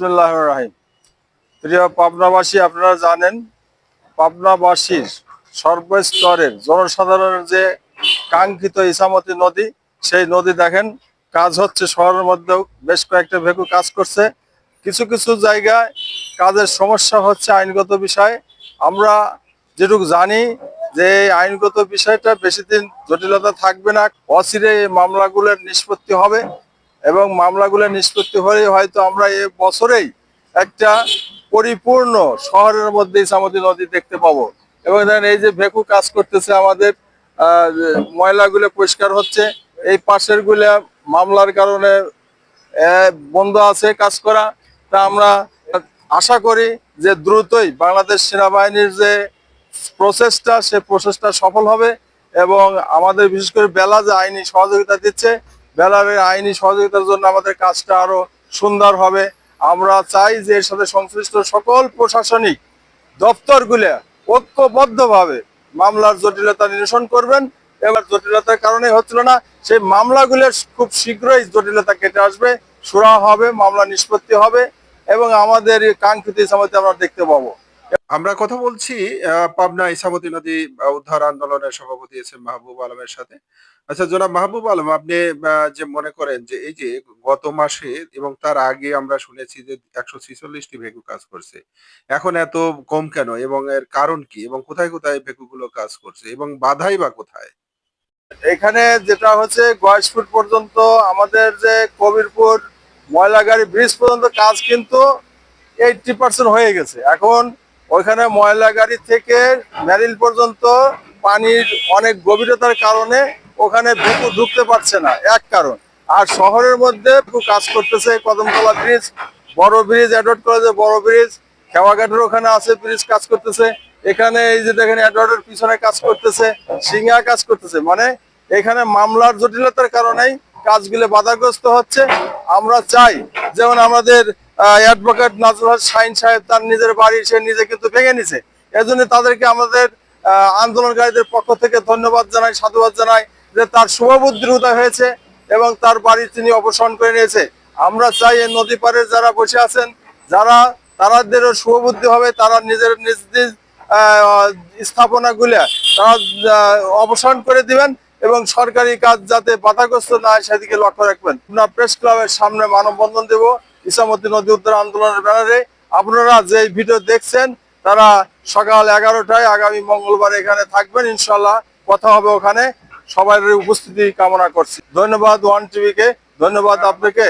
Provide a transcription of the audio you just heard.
রাহিম। প্রিয় পাবনাবাসী, আপনারা জানেন, পাবনাবাসীর সর্বস্তরের জনসাধারণের যে কাঙ্ক্ষিত ইসামতি নদী, সেই নদী দেখেন, কাজ হচ্ছে শহরের মধ্যেও বেশ কয়েকটা ভেকু কাজ করছে। কিছু কিছু জায়গায় কাজের সমস্যা হচ্ছে আইনগত বিষয়। আমরা যেটুকু জানি যে আইনগত বিষয়টা বেশি দিন জটিলতা থাকবে না অচিরে এই মামলাগুলোর নিষ্পত্তি হবে। এবং মামলাগুলো নিষ্পত্তি হলে হয়তো আমরা এ বছরেই একটা পরিপূর্ণ শহরের মধ্যে ইসামতি নদী দেখতে পাবো। এবং এই যে ভেকু কাজ করতেছে আমাদের ময়লাগুলো পরিষ্কার হচ্ছে, এই পাশের মামলার কারণে বন্ধ আছে কাজ করা। তা আমরা আশা করি যে দ্রুতই বাংলাদেশ সেনাবাহিনীর যে প্রসেসটা সে প্রসেসটা সফল হবে এবং আমাদের বিশেষ করে বেলা যে আইনি সহযোগিতা দিচ্ছে বেলার এই আইনি সহযোগিতার জন্য আমাদের কাজটা আরও সুন্দর হবে। আমরা চাই যে এর সাথে সংশ্লিষ্ট সকল প্রশাসনিক দপ্তরগুলো ঐক্যবদ্ধভাবে মামলার জটিলতা নিরসন করবেন। এবার জটিলতার কারণে হচ্ছিল না, সেই মামলাগুলো খুব শীঘ্রই জটিলতা কেটে আসবে সুরা হবে, মামলা নিষ্পত্তি হবে এবং আমাদের কাঙ্ক্ষিত ইসামতি আমরা দেখতে পাবো। আমরা কথা বলছি পাবনা ইসামতি নদী উদ্ধার আন্দোলনের সভাপতি এম মাহবুব আলমের সাথে। আচ্ছা জনাব মাহবুব আলম, আপনি যে মনে করেন যে এই যে গত মাসে এবং তার আগে আমরা শুনেছি যে একশো ছিচল্লিশটি ভেকু কাজ করছে, এখন এত কম কেন এবং এর কারণ কি এবং কোথায় কোথায় ভেকুগুলো কাজ করছে এবং বাধাই বা কোথায়? এখানে যেটা হচ্ছে গয়েশপুর পর্যন্ত আমাদের যে কবিরপুর, ময়লাগাড়ি ব্রিজ পর্যন্ত কাজ কিন্তু এইটটি পার্সেন্ট হয়ে গেছে। এখন ওইখানে ময়লা গাড়ি থেকে ম্যারিল পর্যন্ত পানির অনেক গভীরতার কারণে ওখানে ভেকু ঢুকতে পারছে না, এক কারণ। আর শহরের মধ্যে ভেকু কাজ করতেছে কদমতলা ব্রিজ, বড় ব্রিজ, অ্যাডওয়ার্ড কলেজে বড় ব্রিজ, খেওয়াঘাটের ওখানে আছে ব্রিজ কাজ করতেছে। এখানে এই যে দেখেন অ্যাডওয়ার্ডের পিছনে কাজ করতেছে সিঙ্গা কাজ করতেছে। মানে এখানে মামলার জটিলতার কারণেই কাজগুলো বাধাগ্রস্ত হচ্ছে। আমরা চাই যেমন আমাদের অ্যাডভোকেট নাজরুল শাহিন সাহেব তার নিজের বাড়ি, সে নিজে কিন্তু ভেঙে নিছে। এজন্য তাদেরকে আমাদের আন্দোলনকারীদের পক্ষ থেকে ধন্যবাদ জানাই, সাধুবাদ জানাই যে তার শুভবুদ্ধির উদয় হয়েছে এবং তার বাড়ি তিনি অপসারণ করে নিয়েছে। আমরা চাই এই নদী পাড়ের যারা বসে আছেন, যারা, তারাদেরও শুভবুদ্ধি হবে, তারা নিজের নিজ নিজ স্থাপনা গুলা তারা অপসারণ করে দিবেন। এবং সরকারি কাজ যাতে বাধাগ্রস্ত না হয় সেদিকে লক্ষ্য রাখবেন। আপনার প্রেস ক্লাবের সামনে মানববন্ধন দেব। ইসামতি নদী উদ্ধার আন্দোলনের ব্যানারে। আপনারা যে ভিডিও দেখছেন, তারা সকাল এগারোটায় আগামী মঙ্গলবার এখানে থাকবেন ইনশাল্লাহ কথা হবে ওখানে। সবার উপস্থিতি কামনা করছি। ধন্যবাদ ওয়ান টিভিকে। ধন্যবাদ আপনাকে।